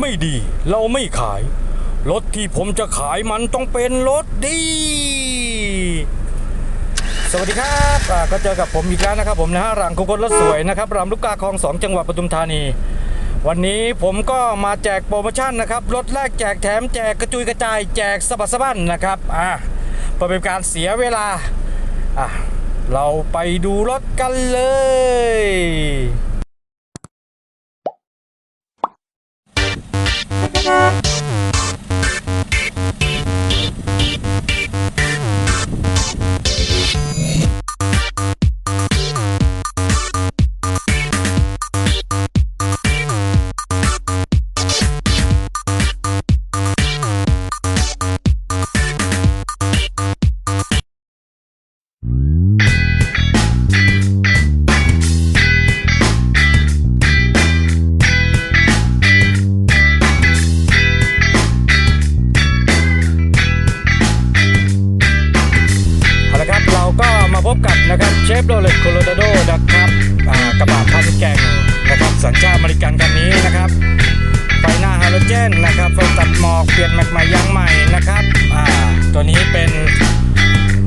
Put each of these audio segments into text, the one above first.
ไม่ดี เราไม่ขาย รถที่ผมจะขายมันต้องเป็นรถดี สวัสดีครับก็เจอกับผมอีกแล้วนะครับ ผมนะฮะรังคุกรถสวยนะครับรำลูกกาคลองสองจังหวัดปทุมธานี วันนี้ผมก็มาแจกโปรโมชั่นนะครับ รถแรกแจกแถมแจกกระจุยกระจายแจกสะบัดสะบั้นนะครับอ่าเพื่อเป็นการเสียเวลาอะเราไปดูรถกันเลย นะครับเชฟโรเลตโคโลราโดนะครับกระบะพันแกงนะครับสัญชาติอเมริกันคันนี้นะครับไฟหน้าฮาโลเจนนะครับไฟตัดหมอกเปลี่ยนแม็กใหม่ยางใหม่นะครับตัวนี้เป็น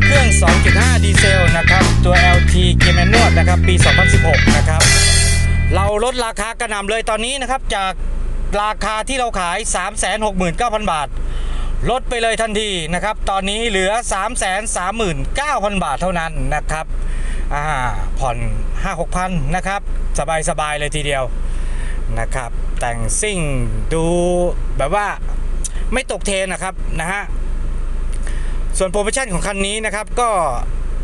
เครื่อง 2.5 ดีเซลนะครับตัว LT เกียร์แมนนวดนะครับปี 2016 นะครับเราลดราคากระหน่ำเลยตอนนี้นะครับจากราคาที่เราขาย 369,000 บาท ลดไปเลยทันทีนะครับ ตอนนี้เหลือ 3 3 9 0 0 0 บาทเท่านั้นนะครับอ่าผ่อน 5 6พันนะครับ สบายสบายเลยทีเดียวนะครับ แต่งซิ่งดูแบบว่าไม่ตกเทนนะครับนะฮะส่วนโปรโมชั่นของคันนี้นะครับ ก็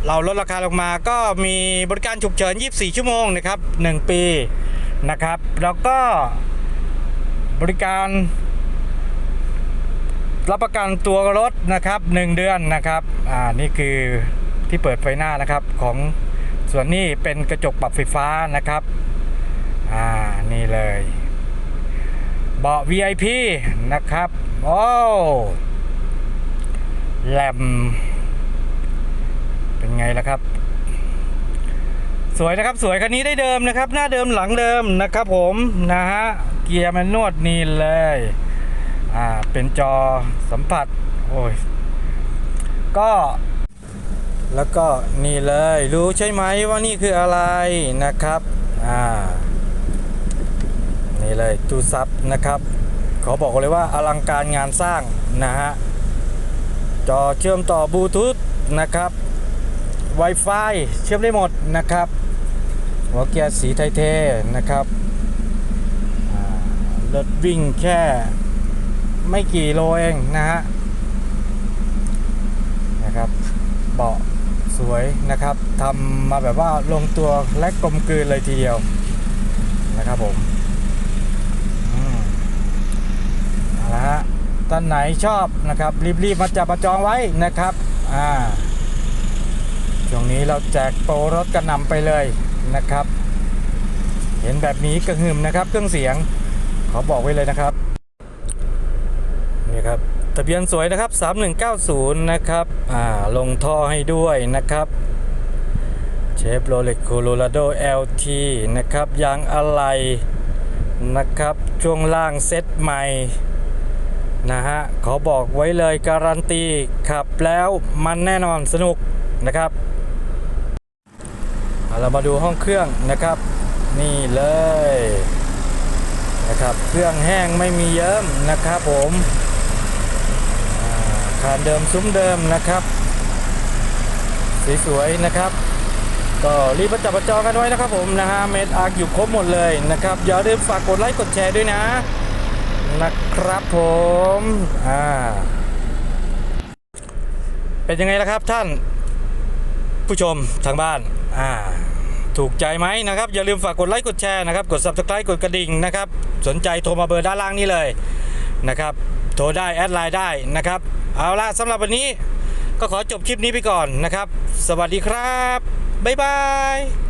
เราลดราคาลงมาก็มีบริการฉุกเฉิน 24 ชั่วโมงนะครับ 1 ปีนะครับ แล้วก็บริการ รับประกันตัวรถนะครับ 1 เดือนนะครับอ่านี่คือที่เปิดไฟหน้านะครับของส่วนนี้เป็นกระจกปรับไฟฟ้านะครับอ่านี่เลยเบาะ VIP นะครับโอ้แหลมเป็นไงล่ะครับ สวยนะครับสวยคันนี้ได้เดิมนะครับ หน้าเดิมหลังเดิมนะครับผมนะฮะเกียร์มันนวดนี่เลย อ่าเป็นจอสัมผัสโอ้ยก็แล้วก็นี่เลยรู้ใช่ไหมว่านี่คืออะไรนะครับอ่านี่เลยจูซับนะครับขอบอกเลยว่าอลังการงานสร้างนะฮะจอเชื่อมต่อบลูทูธนะครับ Wi-Fi เชื่อมได้หมดนะครับหัวเกียร์สีไทยเทนะครับอ่ารถวิ่งแค่ ไม่กี่โลเองนะฮะนะครับเบาะสวยนะครับทำมาแบบว่าลงตัวและกลมกลืนเลยทีเดียวนะครับผมอืมเอาละฮะท่านไหนชอบนะครับ รีบๆมาจับมาจองไว้นะครับอ่าช่วงนี้เราแจกโปรรถกระนำไปเลยนะครับ เห็นแบบนี้กระหึ่มนะครับ เครื่องเสียงขอบอกไว้เลยนะครับ ทะเบียนสวยนะครับ 3190 นะครับ อ่า ลงท่อให้ด้วยนะครับเชฟโรเล็กโคโลราโด LT นะครับ ยางอะไหล่นะครับ ช่วงล่างเซ็ตใหม่ นะฮะ ขอบอกไว้เลยการันตี ขับแล้วมันแน่นอนสนุกนะครับเอาเรามาดูห้องเครื่องนะครับ นี่เลยนะครับ เครื่องแห้งไม่มีเยิ้มนะครับผม คานเดิมซุ้มเดิมนะครับ สวยๆนะครับ ก็รีบประจับประจองกันไว้นะครับผมนะฮะเมดอาร์อยู่ครบหมดเลยนะครับอย่าลืมฝากกดไลค์กดแชร์ด้วยนะ นะครับผมอ่าเป็นยังไงล่ะครับท่านผู้ชมทางบ้านอ่าถูกใจไหมนะครับ อย่าลืมฝากกดไลค์กดแชร์นะครับ กด subscribe กดกระดิ่งนะครับ สนใจโทรมาเบอร์ด้านล่างนี้เลยนะครับ โทรได้ แอดไลน์ได้นะครับ เอาละสำหรับวันนี้ก็ขอจบคลิปนี้ไปก่อนนะครับ สวัสดีครับ บ๊ายบาย